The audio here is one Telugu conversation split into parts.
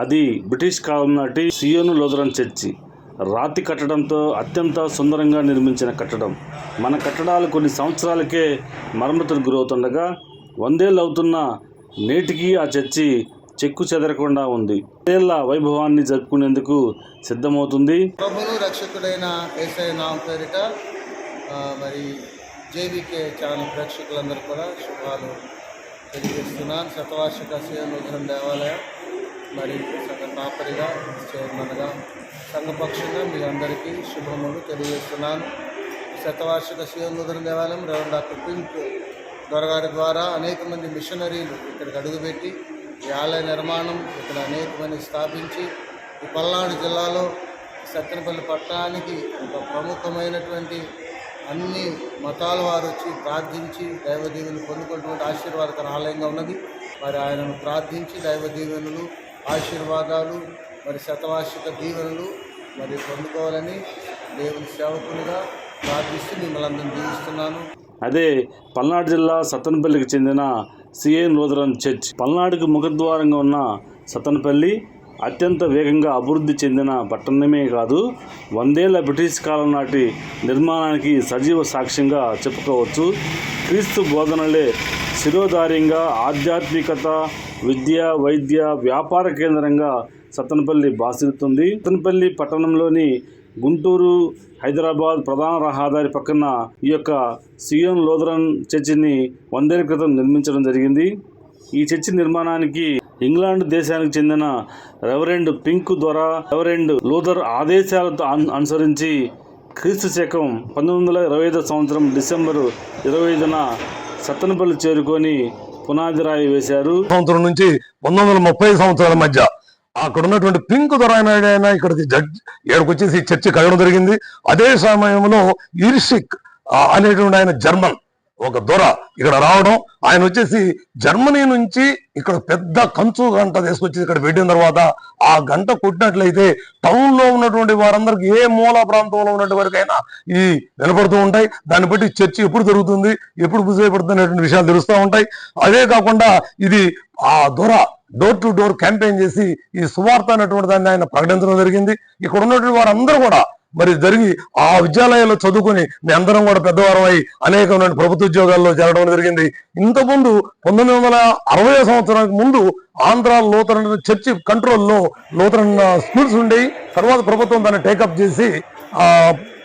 అది బ్రిటిష్ కాలం నాటి సియోను లోదరన్ చర్చి. రాతి కట్టడంతో అత్యంత సుందరంగా నిర్మించిన కట్టడం. మన కట్టడాలు కొన్ని సంవత్సరాలకే మరమ్మతులు గురవుతుండగా వందేళ్ళు అవుతున్న నేటికి ఆ చర్చి చెక్కు చెదరకుండా ఉంది. వందేళ్ళ వైభవాన్ని జరుపుకునేందుకు సిద్ధమవుతుంది. ప్రభును రక్షకుడైన ఏసఐ నామ పేరిట మరి జేబీకే ఛానల్ ప్రేక్షకులందరూ కూడా శుభాలు తెలియజేస్తున్నాను. శతవార్షిక శ్రీనుగ్రహం దేవాలయం. మరి సంఘ కాపరిగా చైర్మన్గా సంఘపక్షంగా మీ అందరికీ శుభములు తెలియజేస్తున్నాను. శతవార్షిక శ్రీనుగ్రహం దేవాలయం రెవరెండ్ డాక్టర్ పింక్ దొరగారి ద్వారా అనేక మంది మిషనరీలు ఇక్కడికి అడుగుపెట్టి ఈ ఆలయ నిర్మాణం ఇక్కడ అనేక మంది స్థాపించి ఈ పల్నాడు జిల్లాలో సత్తెనపల్లి పట్టణానికి ఒక ప్రముఖమైనటువంటి అన్ని మతాల వారు వచ్చి ప్రార్థించి దైవ దీవెనలు పొందుకున్నటువంటి ఆశీర్వాదకర ఆలయంగా ఉన్నది. మరి ఆయనను ప్రార్థించి దైవ దీవెనలు ఆశీర్వాదాలు మరి శతవార్షిక దీవెనలు మరి పొందుకోవాలని దేవుని సేవకునిగా ప్రార్థిస్తూ మిమ్మల్ని అందరిని దీవిస్తున్నాను. అదే పల్నాడు జిల్లా సత్తనపల్లికి చెందిన సిఎన్ లూథరన్ చర్చ్. పల్నాడుకు ముఖద్వారంగా ఉన్న సత్తనపల్లి అత్యంత వేగంగా అభివృద్ధి చెందిన పట్టణమే కాదు వందేళ్ళ బ్రిటిష్ కాలం నాటి నిర్మాణానికి సజీవ సాక్ష్యంగా చెప్పుకోవచ్చు. క్రీస్తు బోధనలే శిరోధార్యంగా ఆధ్యాత్మికత విద్య వైద్య వ్యాపార కేంద్రంగా సత్తనపల్లి బాసిల్లుతుంది. సత్తనపల్లి పట్టణంలోని గుంటూరు హైదరాబాద్ ప్రధాన రహదారి పక్కన ఈ యొక్క సియోన్ లోదరన్ చర్చిని వందేళ్ళ క్రితం నిర్మించడం జరిగింది. ఈ చర్చి నిర్మాణానికి ఇంగ్లాండ్ దేశానికి చెందిన రెవరెండ్ పింక్ ద్వారా రెవరెండ్ లూథర్ ఆదేశాలతో అనుసరించి క్రీస్తు శకం పంతొమ్మిది వందల ఇరవై ఐదు సంవత్సరం డిసెంబరు ఇరవై ఐదున సత్తనపల్లి చేరుకొని పునాది రాయి వేశారు. సంవత్సరం నుంచి పంతొమ్మిది వందల ముప్పై సంవత్సరాల మధ్య అక్కడ ఉన్నటువంటి పింక్ దొరాయనాయుడు అయినా ఇక్కడికి జడ్జ్ ఇక్కడికి వచ్చేసి చర్చి కలగడం జరిగింది. అదే సమయంలో ఈర్షిక్ అనేటువంటి ఆయన జర్మన్. ఒక దొర ఇక్కడ రావడం. ఆయన వచ్చేసి జర్మనీ నుంచి ఇక్కడ పెద్ద కంచు గంట తీసుకొచ్చి ఇక్కడ పెట్టిన తర్వాత ఆ గంట కొట్టినట్లయితే టౌన్లో ఉన్నటువంటి వారందరికి ఏ మూల ప్రాంతంలో ఉన్నటువంటి అయినా ఈ వినపడుతూ ఉంటాయి. దాన్ని బట్టి చర్చి ఎప్పుడు జరుగుతుంది ఎప్పుడు పూజపడుతుంది అనేటువంటి విషయాలు తెలుస్తూ ఉంటాయి. అదే కాకుండా ఇది ఆ దొర డోర్ టు డోర్ క్యాంపెయిన్ చేసి ఈ సువార్త అనేటువంటి దాన్ని ఆయన ప్రకటించడం జరిగింది. ఇక్కడ ఉన్నటువంటి వారందరూ కూడా మరి జరిగి ఆ విద్యాలయాల్లో చదువుకొని మీ అందరం కూడా పెద్దవారం అయి అనేకమైన ప్రభుత్వ ఉద్యోగాల్లో చేరడం జరిగింది. ఇంతకుముందు పంతొమ్మిది వందల అరవై సంవత్సరానికి ముందు ఆంధ్ర లూథరన్ చర్చి కంట్రోల్లో లూథరన్ స్కూల్స్ ఉండేవి. తర్వాత ప్రభుత్వం దాన్ని టేకప్ చేసి ఆ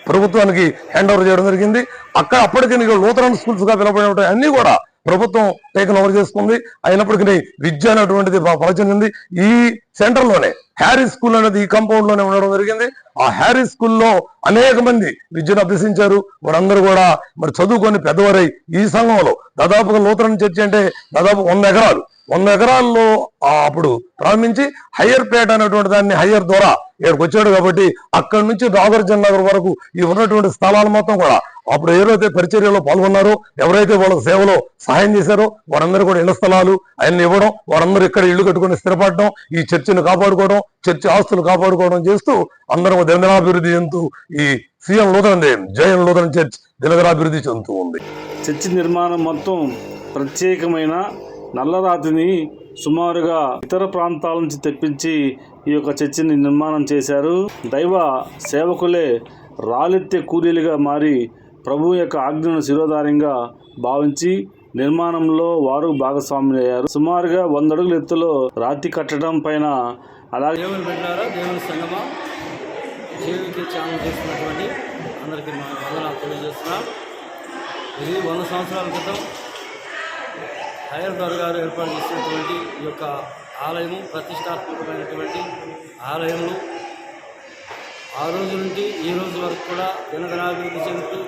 ప్రభుత్వానికి హ్యాండ్ ఓవర్ చేయడం జరిగింది. అక్కడ అప్పటికి నీకు లూథరన్ స్కూల్స్గా ఉంటాయి. అన్ని కూడా ప్రభుత్వం టేకన్ ఓవర్ చేసుకుంది. అయినప్పటికీ విద్య అనేటువంటిది బా- ఈ సెంటర్లోనే స్కూల్ అనేది ఈ కాంపౌండ్లోనే ఉండడం జరిగింది. ఆ హ్యారీ స్కూల్లో అనేక మంది విద్యను అభ్యసించారు. వారందరూ కూడా మరి చదువుకొని పెద్దవారై ఈ సంఘంలో దాదాపుగా నూతన చర్చి అంటే దాదాపు వంద ఎకరాలు. వంద ఎకరాల్లో అప్పుడు ప్రారంభించి హయ్యర్ పేట అనేటువంటి దాన్ని హయ్యర్ ద్వారా ఇక్కడికి వచ్చాడు కాబట్టి అక్కడి నుంచి నాగార్జున నగర్ వరకు ఈ ఉన్నటువంటి స్థలాలు మొత్తం కూడా అప్పుడు ఎవరైతే పరిచర్యలో పాల్గొన్నారో ఎవరైతే వాళ్ళ సేవలో సహాయం చేశారో వారందరూ కూడా ఇళ్ళ స్థలాలు ఆయన ఇవ్వడం వారందరూ ఇక్కడ ఇల్లు కట్టుకొని స్థిరపడడం ఈ చర్చిని కాపాడుకోవడం చర్చి ఆస్తులు కాపాడుకోవడం చేస్తూ అందరం దినదినాభివృద్ధి చెందుతూ ఈ సీఎం దేవ్ జయన్ నూతన చర్చ్ దినదినాభివృద్ధి చెందుతూ ఉంది. చర్చి నిర్మాణం మొత్తం ప్రత్యేకమైన నల్లరాతిని సుమారుగా ఇతర ప్రాంతాల నుంచి తెప్పించి ఈ యొక్క చర్చిని నిర్మాణం చేశారు. దైవ సేవకులే రాలెత్తే కూలీలుగా మారి ప్రభు యొక్క ఆజ్ఞను శిరోధార్యంగా భావించి నిర్మాణంలో వారు భాగస్వాములయ్యారు. సుమారుగా వంద అడుగుల ఎత్తులో రాతి కట్టడం పైన అలాగే దేవుని బిడ్డారా దేవుని సంగమా జీవికి ఛానల్ చేస్తున్నటువంటి అందరికీ మా వందనాలు ఇది వంద సంవత్సరాల క్రితం హయర్ దొర గారు ఏర్పాటు చేసినటువంటి ఈ యొక్క ఆలయము ప్రతిష్టాత్మకమైనటువంటి ఆలయములు. ఆ రోజు నుండి ఈ రోజు వరకు కూడా దినదనాభివృద్ధి చెందుతూ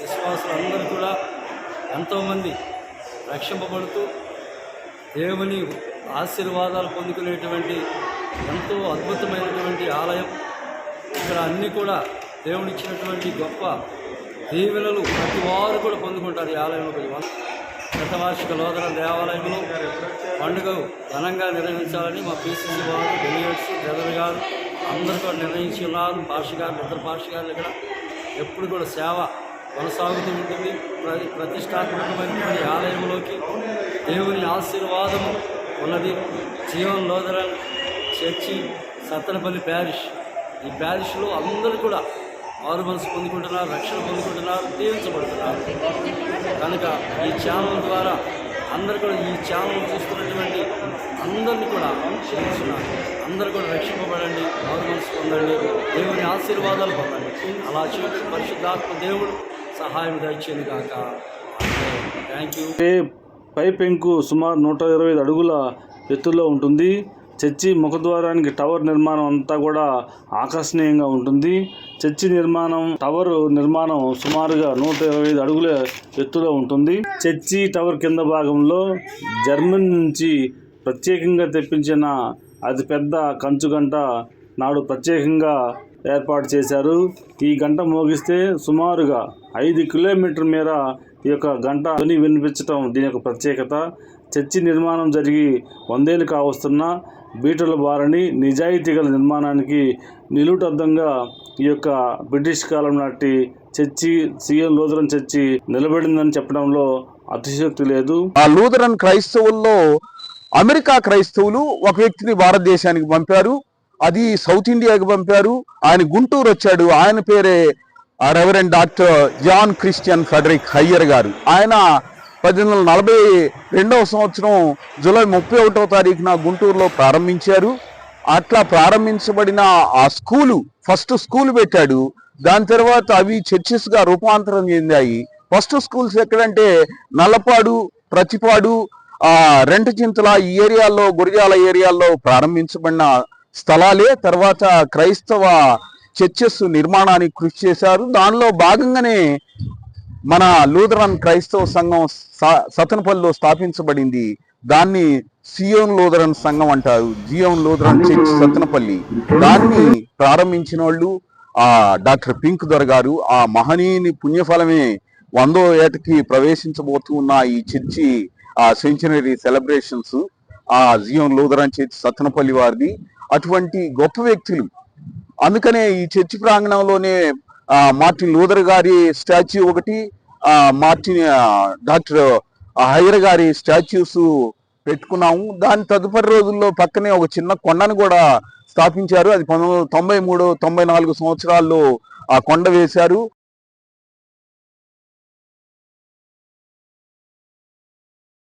విశ్వాసులు అందరూ కూడా ఎంతోమంది రక్షింపబడుతూ దేవుని ఆశీర్వాదాలు పొందుకునేటువంటి ఎంతో అద్భుతమైనటువంటి ఆలయం. ఇక్కడ అన్నీ కూడా దేవునిచ్చినటువంటి గొప్ప దీవెనలు ప్రతి వారు కూడా పొందుకుంటారు ఈ ఆలయంలో శతవార్షిక లోదర దేవాలయంలో పండుగ ఘనంగా నిర్వహించాలని మా పిసిసి వారు డెలిగేట్స్ బ్రదర్ గారు అందరూ కూడా నిర్ణయించి ఉన్నారు పాష గారు ఇద్దరు పాష గారు ఇక్కడ ఎప్పుడు కూడా సేవ కొనసాగుతూ ఉంటుంది ప్రతి ప్రతిష్టాత్మకమైనటువంటి ఆలయంలోకి దేవుని ఆశీర్వాదము ఉన్నది. Jeevan Lutheran church Sattenapalli parish. ఈ ప్యారిష్లో అందరూ కూడా ఆరు మనసు పొందుకుంటున్నారు రక్షణ పొందుకుంటున్నారు దీవించబడుతున్నారు. కనుక ఈ ఛానల్ ద్వారా అందరు కూడా ఈ ఛానల్ చూస్తున్నటువంటి అందరినీ కూడా క్షమించున్నారు అందరూ కూడా రక్షింపబడండి ఆరు మనసు పొందండి దేవుని ఆశీర్వాదాలు పొందండి. అలా చూసి పరిశుద్ధాత్మ దేవుడు సహాయం దయచేది కాక థ్యాంక్ యూ పై పెంకు సుమారు నూట ఇరవై ఐదు అడుగుల ఎత్తులో ఉంటుంది. చర్చి ముఖద్వారానికి టవర్ నిర్మాణం అంతా కూడా ఆకర్షణీయంగా ఉంటుంది. చర్చి నిర్మాణం టవర్ నిర్మాణం సుమారుగా నూట ఇరవై ఐదు అడుగుల ఎత్తులో ఉంటుంది. చర్చి టవర్ కింద భాగంలో జర్మన్ నుంచి ప్రత్యేకంగా తెప్పించిన అతిపెద్ద కంచు గంట నాడు ప్రత్యేకంగా ఏర్పాటు చేశారు. ఈ గంట మోగిస్తే సుమారుగా ఐదు కిలోమీటర్ మేర ఈ యొక్క గంట ధ్వని వినిపించటం దీని యొక్క ప్రత్యేకత. చర్చి నిర్మాణం జరిగి వందేళ్ళు కావస్తున్న బీటల బారని నిజాయితీ గల నిర్మాణానికి నిలుటద్దంగా ఈ యొక్క బ్రిటిష్ కాలం నాటి చర్చి సీఎం లోదరం చర్చి నిలబడిందని చెప్పడంలో అతిశక్తి లేదు. ఆ లూథరన్ క్రైస్తవుల్లో అమెరికా క్రైస్తవులు ఒక వ్యక్తిని భారతదేశానికి పంపారు. అది సౌత్ ఇండియాకి పంపారు. ఆయన గుంటూరు వచ్చాడు. ఆయన పేరే reverend doctor John Christian Frederick Heyer గారు. ఆయన పద్దెనిమిది వందల నలభై రెండవ సంవత్సరం జూలై ముప్పై ఒకటో తారీఖున గుంటూరులో ప్రారంభించారు. అట్లా ప్రారంభించబడిన ఆ స్కూలు ఫస్ట్ స్కూల్ పెట్టాడు. దాని తర్వాత అవి చర్చెస్గా రూపాంతరం చెందాయి. ఫస్ట్ స్కూల్స్ ఎక్కడంటే నల్లపాడు ప్రతిపాడు ఆ రెంట చింతల ఈ ఏరియాల్లో గురిజాల ఏరియాల్లో ప్రారంభించబడిన స్థలాలే. తర్వాత క్రైస్తవ చర్చెస్ నిర్మాణానికి కృషి చేశారు. దానిలో భాగంగానే మన లూథరన్ క్రైస్తవ సంఘం సతనపల్లిలో స్థాపించబడింది. దాన్ని సియోన్ లూథరన్ సంఘం అంటారు. Zion Lutheran church Sattenapalli. దాన్ని ప్రారంభించిన వాళ్ళు ఆ డాక్టర్ పింక్ దొర గారు. ఆ మహనీయుని పుణ్యఫలమే వందో ఏటకి ప్రవేశించబోతూ ఉన్న ఈ చర్చి ఆ సెంచనరీ సెలబ్రేషన్స్ ఆ జియోన్ లూథరన్ చర్చ్ సతనపల్లి వారిది. అటువంటి గొప్ప వ్యక్తులు అందుకనే ఈ చర్చి ప్రాంగణంలోనే మార్టిన్ లూథర్ గారి స్టాచ్యూ ఒకటి మార్టిన్ డాక్టర్ హైర్ గారి స్టాచ్యూస్ పెట్టుకున్నాము. దాని తదుపరి రోజుల్లో పక్కనే ఒక చిన్న కొండను కూడా స్థాపించారు. అది పంతొమ్మిది వందల తొంభై మూడు తొంభై నాలుగు సంవత్సరాల్లో ఆ కొండ వేశారు.